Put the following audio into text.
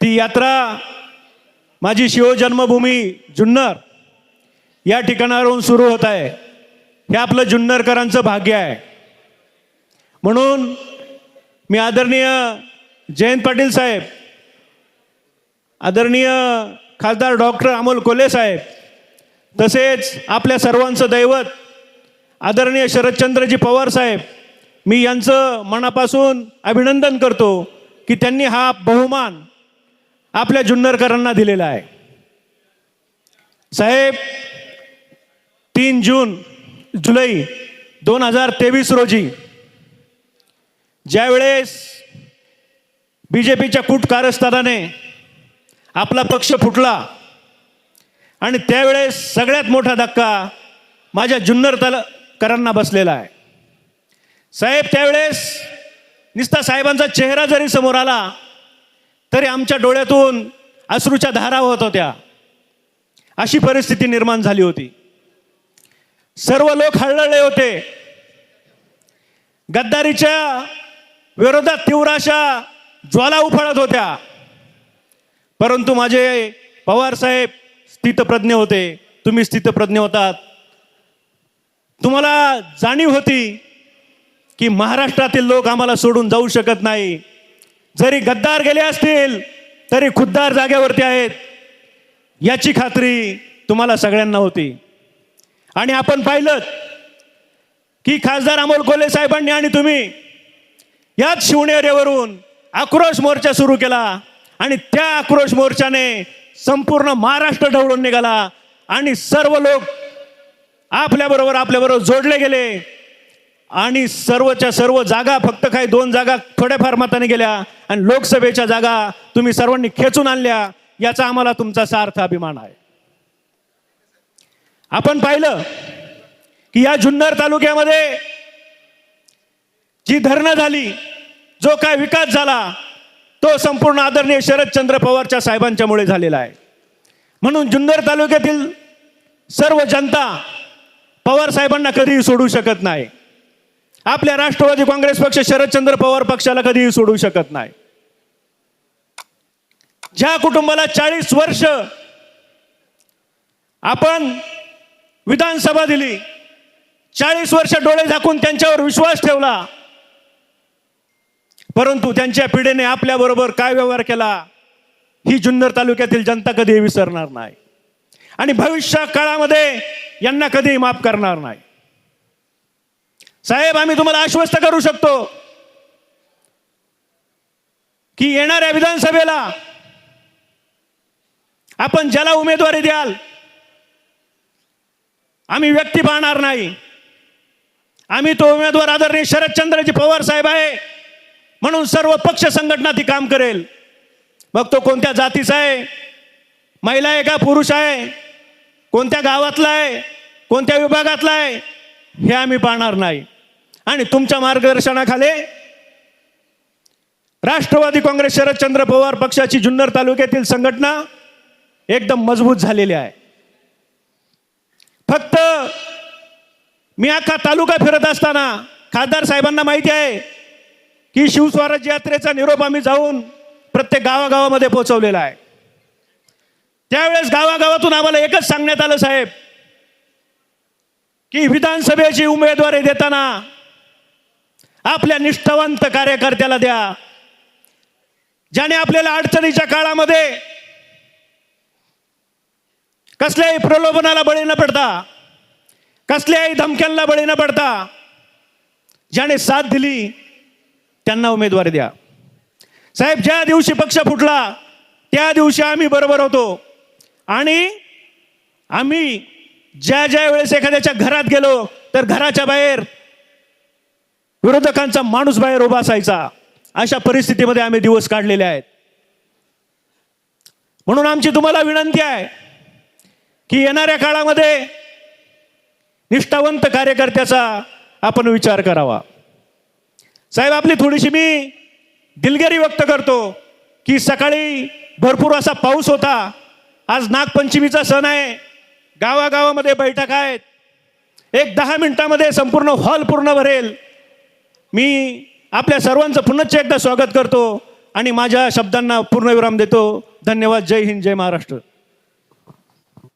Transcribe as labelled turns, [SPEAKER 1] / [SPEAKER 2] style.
[SPEAKER 1] ती यात्रा माझी शिवजन्मभूमी जुन्नर या ठिकाणावरून सुरू होत आहे. हे आपलं जुन्नरकरांचं भाग्य आहे. म्हणून मी आदरणीय जयंत पाटील साहेब आदरणीय खासदार डॉक्टर अमोल कोले साहेब तसेच आपल्या सर्वांचं दैवत आदरणीय शरदचंद्रजी पवार साहेब मी यांचं मनापासून अभिनंदन करतो की त्यांनी हा बहुमान आपल्या जुन्नरकरांना दिलेला आहे. साहेब तीन जून जुलै दोन हजार तेवीस रोजी ज्यावेळेस बी जे पीच्या कूट कारस्थानाने आपला पक्ष फुटला आणि त्यावेळेस सगळ्यात मोठा धक्का माझ्या जुन्नर तलकरांना बसलेला आहे. साहेब त्यावेळेस निस्ता साहेबांचा चेहरा जरी समोर आला तरी आमच्या डोळ्यातून अश्रूच्या धारा होत होत्या. अशी परिस्थिती निर्माण झाली होती. सर्व लोक हळहळले होते. गद्दारीच्या विरोधात तीव्र अशा ज्वाला उफाळत होत्या. परंतु माझे पवार साहेब स्थितप्रज्ञ होते. तुम्ही स्थितप्रज्ञ होतात. तुम्हाला जाणीव होती की महाराष्ट्रातील लोक आम्हाला सोडून जाऊ शकत नाही. जरी गद्दार गेले असतील तरी खुद्दार जाग्यावरती आहेत. याची खात्री तुम्हाला सगळ्यांना होती. आणि आपण पाहिलं की खासदार अमोल कोल्हे साहेबांनी आणि तुम्ही याच शिवनेरेवरून आक्रोश मोर्चा सुरू केला आणि त्या आक्रोश मोर्चाने संपूर्ण महाराष्ट्र ढवळून निघाला आणि सर्व लोक आपल्याबरोबर आपल्याबरोबर जोडले गेले. आणि सर्वच्या सर्व जागा फक्त काही दोन जागा थोड्याफार मताने गेल्या आणि लोकसभेच्या जागा तुम्ही सर्वांनी खेचून आणल्या याचा आम्हाला तुमचा सार्थ अभिमान आहे. आपण पाहिलं की या जुन्नर तालुक्यामध्ये जी धरणं झाली जो काय विकास झाला तो संपूर्ण आदरणीय शरदचंद्र पवारच्या साहेबांच्यामुळे झालेला आहे. म्हणून जुन्नर तालुक्यातील सर्व जनता पवार साहेबांना कधीही सोडू शकत नाही. आपल्या राष्ट्रवादी काँग्रेस पक्ष शरदचंद्र पवार पक्षाला कधीही सोडू शकत नाही. ज्या कुटुंबाला चाळीस वर्ष आपण विधानसभा दिली चाळीस वर्ष डोळे झाकून त्यांच्यावर विश्वास ठेवला परंतु त्यांच्या पिढीने आपल्याबरोबर काय व्यवहार केला ही जुन्नर तालुक्यातील जनता कधी विसरणार नाही. आणि भविष्य काळामध्ये यांना कधीही माफ करणार नाही. साहेब आम्ही तुम्हाला आश्वस्त करू शकतो की येणाऱ्या विधानसभेला आपण ज्याला उमेदवारी द्याल आम्ही व्यक्ती पाहणार नाही. आम्ही तो उमेदवार आदरणीय शरदचंद्रजी पवार साहेब आहे म्हणून सर्व पक्ष संघटना ती काम करेल. मग तो कोणत्या जातीचा आहे महिला आहे का पुरुष आहे कोणत्या गावातला आहे कोणत्या विभागातला आहे हे आम्ही पाहणार नाही. आणि तुमच्या मार्गदर्शनाखाली राष्ट्रवादी काँग्रेस शरदचंद्र पवार पक्षाची जुन्नर तालुक्यातील संघटना एकदम मजबूत झालेली आहे. फक्त मी अख्खा तालुका फिरत असताना खासदार साहेबांना माहिती आहे की शिवस्वराज यात्रेचा निरोप आम्ही जाऊन प्रत्येक गावागावामध्ये पोहोचवलेला आहे. त्यावेळेस गावागावातून आम्हाला एकच सांगण्यात आलं साहेब की विधानसभेची उमेदवारी देताना आपल्या निष्ठावंत कार्यकर्त्याला द्या. ज्याने आपल्याला अडचणीच्या काळामध्ये कसल्याही प्रलोभनाला बळी न पडता कसल्याही धमक्यांना बळी न पडता ज्याने साथ दिली त्यांना उमेदवारी द्या. साहेब ज्या दिवशी पक्ष फुटला त्या दिवशी आम्ही बरोबर होतो. आणि आम्ही ज्या ज्या वेळेस एखाद्याच्या घरात गेलो तर घराच्या बाहेर विरोधकांचा माणूस बाहेर उभा असायचा. अशा परिस्थितीमध्ये आम्ही दिवस काढलेले आहेत. म्हणून आमची तुम्हाला विनंती आहे की येणाऱ्या काळामध्ये निष्ठावंत कार्यकर्त्याचा आपण विचार करावा. साहेब आपली थोडीशी मी दिलगिरी व्यक्त करतो की सकाळी भरपूर असा पाऊस होता. आज नागपंचमीचा सण आहे. गावागावामध्ये बैठक आहेत. एक दहा मिनिटामध्ये संपूर्ण हॉल पूर्ण भरेल. मी आपल्या सर्वांचं पुनश्च एकदा स्वागत करतो आणि माझ्या शब्दांना पूर्णविराम देतो. धन्यवाद. जय हिंद जय महाराष्ट्र.